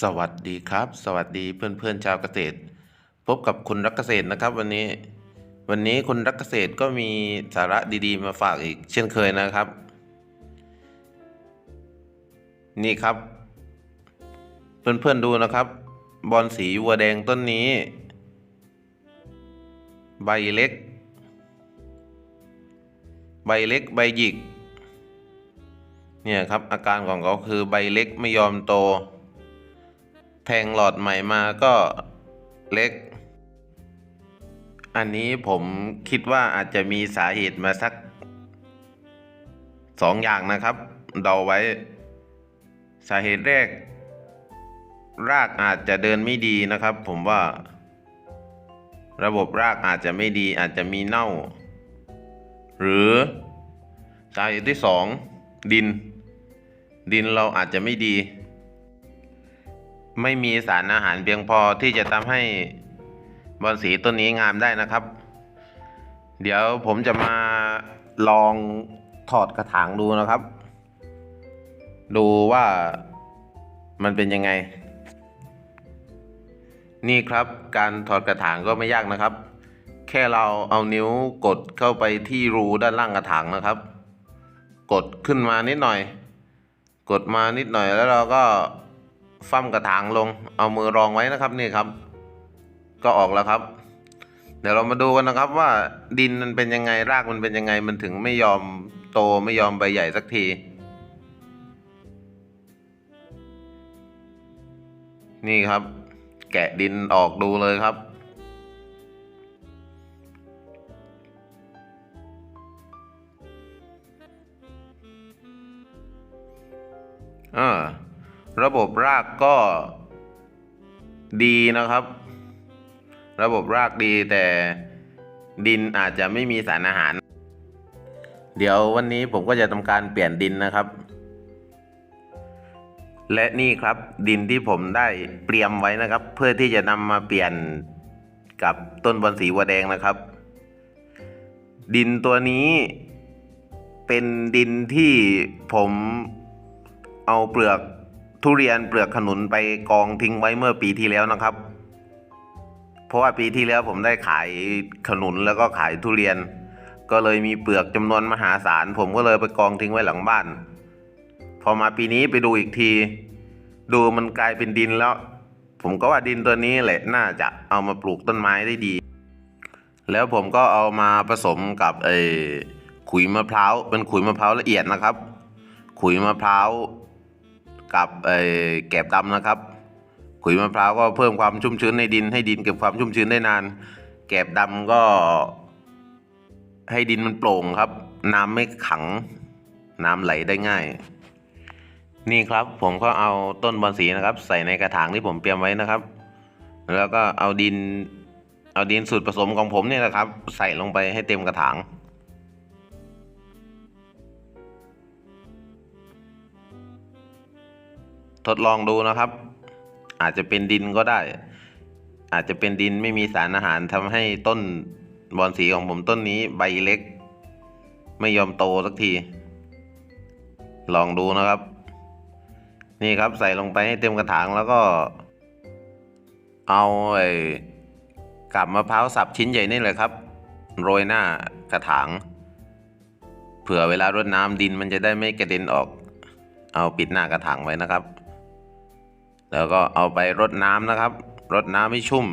สวัสดีครับ สวัสดีเพื่อนเพื่อนๆชาวเกษตร พบกับคุณรักเกษตรนะครับ วันนี้ วันนี้คุณรักเกษตรก็มีสาระดีๆ มาฝากอีก เช่นเคยนะครับ นี่ครับ เพื่อนๆดูนะครับ บอลสีวัวแดงต้นนี้ ใบเล็ก ใบเล็กใบหยิก เนี่ยครับอาการของเขาคือใบเล็กไม่ยอมโต แทงหลอดใหม่มาก็เล็ก อันนี้ผมคิดว่าอาจจะมีสาเหตุมาสักสองอย่างนะครับ เดาไว้ สาเหตุแรก รากอาจจะเดินไม่ดีนะครับ ผมว่า ระบบรากอาจจะไม่ดี อาจจะมีเน่า หรือสาเหตุที่สองดิน ดินเราอาจจะไม่ดี ไม่มีสารอาหารเพียงพอที่จะทำให้บอนสีต้นนี้งามได้นะครับ เดี๋ยวผมจะมาลองถอดกระถางดูนะครับ ดูว่ามันเป็นยังไง นี่ครับการถอดกระถางก็ไม่ยากนะครับ แค่เราเอานิ้วกดเข้าไปที่รูด้านล่างกระถางนะครับ กดขึ้นมานิดหน่อย กดมานิดหน่อยแล้วเราก็ ฟั่มกระถางลง เอามือรองไว้นะครับนี่ครับ ก็ออกแล้วครับ เดี๋ยวเรามาดูกันนะครับว่าดินมันเป็นยังไงรากมันเป็นยังไงมันถึงไม่ยอมโตไม่ยอมใบใหญ่สักที นี่ครับ แกะดินออกดูเลยครับอ่า ระบบรากก็ดีนะครับ ระบบรากดีแต่ดินอาจจะไม่มีสารอาหาร เดี๋ยววันนี้ผมก็จะทำการเปลี่ยนดินนะครับ และนี่ครับดินที่ผมได้เตรียมไว้นะครับ เพื่อที่จะนำมาเปลี่ยนกับต้นบอนสีวัวแดงนะครับ ดินตัวนี้เป็นดินที่ผมเอาเปลือก ทุเรียนเปลือกขนุนไปกองทิ้งไว้เมื่อปีที่แล้วนะครับ เพราะว่าปีที่แล้วผมได้ขายขนุนแล้วก็ขายทุเรียน ก็เลยมีเปลือกจำนวนมหาศาล ผมก็เลยไปกองทิ้งไว้หลังบ้าน พอมาปีนี้ไปดูอีกที ดูมันกลายเป็นดินแล้ว ผมก็ว่าดินตัวนี้แหละน่าจะเอามาปลูกต้นไม้ได้ดี แล้วผมก็เอามาผสมกับไอ้ขุยมะพร้าวเป็นขุยมะพร้าวละเอียดนะครับ ขุยมะพร้าว กับไอ้แกบดำนะครับ ขุยมะพร้าวก็เพิ่มความชุ่มชื้นในดิน ให้ดินเก็บความชุ่มชื้นได้นาน แกบดำก็ ให้ดินมันโปร่งครับ น้ำไม่ขัง น้ำไหลได้ง่าย นี่ครับผมก็เอาต้นบอนสีนะครับ ใส่ในกระถางที่ผมเตรียมไว้นะครับ แล้วก็เอาดิน เอาดินสูตรผสมของผมเนี่ยนะครับ ใส่ลงไปให้เต็มกระถาง ทดลองดูนะครับ อาจจะเป็นดินก็ได้ อาจจะเป็นดินไม่มีสารอาหารทำให้ต้นบอนสีของผมต้นนี้ใบเล็ก ไม่ยอมโตสักที ลองดูนะครับ นี่ครับใส่ลงไปให้เต็มกระถางแล้วก็ เอาไอ้กับมะพร้าวสับชิ้นใหญ่นี่เลยครับ โรยหน้ากระถาง เผื่อเวลารดน้ำดินมันจะได้ไม่กระเด็นออก เอาปิดหน้ากระถางไว้นะครับ แล้วก็เอาไปรดน้ำนะครับ รดน้ำให้ชุ่ม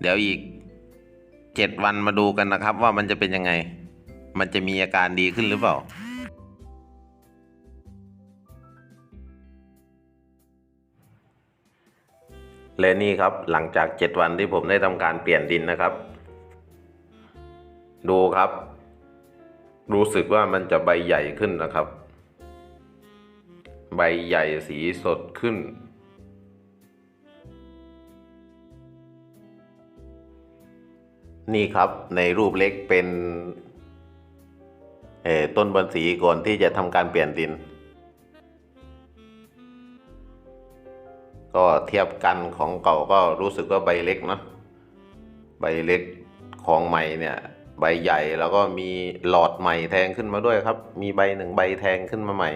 เดี๋ยวอีกเจ็ดวันมาดูกันนะครับ ว่ามันจะเป็นยังไง มันจะมีอาการดีขึ้นหรือเปล่า และนี่ครับหลังจากเจ็ดวันที่ผมได้ทำการเปลี่ยนดินนะครับ ดูครับ รู้สึกว่ามันจะใบใหญ่ขึ้นนะครับ ใบใหญ่สีสดขึ้น นี่ครับในรูปเล็กเป็นต้นบอนสีก่อนที่จะทำการเปลี่ยนดิน ก็เทียบกันของเก่าก็รู้สึกว่าใบเล็กเนะใบเล็กของใหม่เนี่ยใบใหญ่แล้วก็มีหลอดใหม่แทงขึ้นมาด้วยครับ มีใบหนึ่งใบแทงขึ้นมาใหม่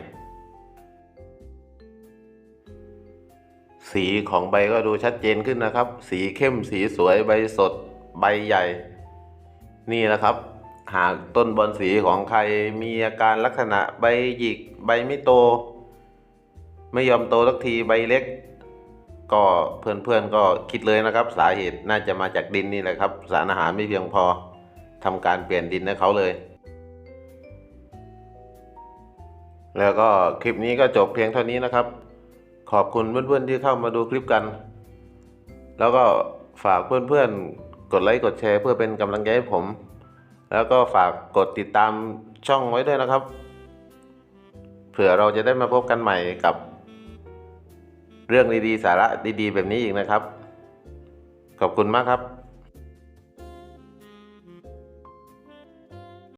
สีของใบก็ดูชัดเจนขึ้นนะครับ สีเข้มสีสวยใบสดใบใหญ่ นี่นะครับ หากต้นบอนสีของใครมีอาการลักษณะใบหยิกใบไม่โต ไม่ยอมโตสักทีใบเล็ก ก็เพื่อนๆก็คิดเลยนะครับ สาเหตุน่าจะมาจากดินนี่แหละครับ สารอาหารไม่เพียงพอทำการเปลี่ยนดินให้เขาเลยแล้วก็คลิปนี้ก็จบเพียงเท่านี้นะครับ ขอบคุณเพื่อนๆที่เข้ามาดูคลิปกัน แล้วก็ฝากเพื่อนๆ กดไลค์กดแชร์เพื่อเป็นกำลังใจให้ผม แล้วก็ฝากกดติดตามช่องไว้ด้วยนะครับ เผื่อเราจะได้มาพบกันใหม่กับ เรื่องดีๆ สาระดีๆ แบบนี้อีกนะครับ ขอบคุณมากครับ